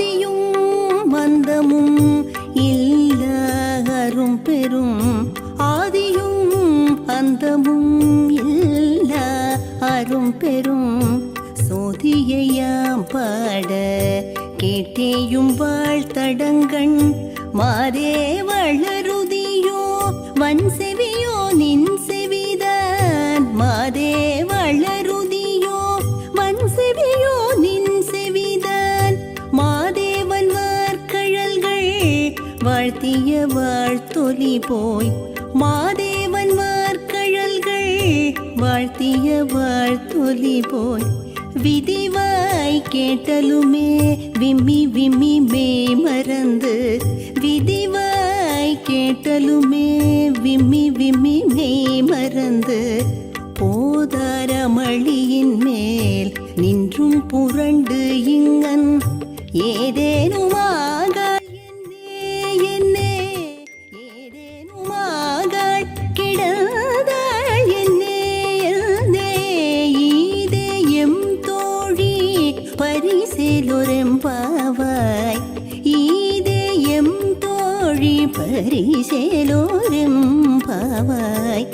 ஆதியும் மந்தமும் இல்ல அரும் பெரும் ஆதியும் அந்தமும் இல்ல அரும் பெரும் சோதியையாம் பாட கேட்டேயும் வாழ்த்தடங்கண் மாறே வளருதியோ வன்செ வாழ்த்திய வாழ்த்தொலி போய் மாதேவன் வார்கழல்கள் வாழ்த்திய வாழ்த்தொலி போய் விதிவாய் கேட்டலுமே விம்மி விம்மி மே மறந்து. விதிவாய் கேட்டலுமே விம்மி விம்மி மே மறந்து. போதாரமளியின் மேல் நின்றும் புரண்டு இங்கன். ஏதே பரிசேலொரெம்பாவாய் ஈதே எம் தோழி பரிசேலோரெம்பாவாய்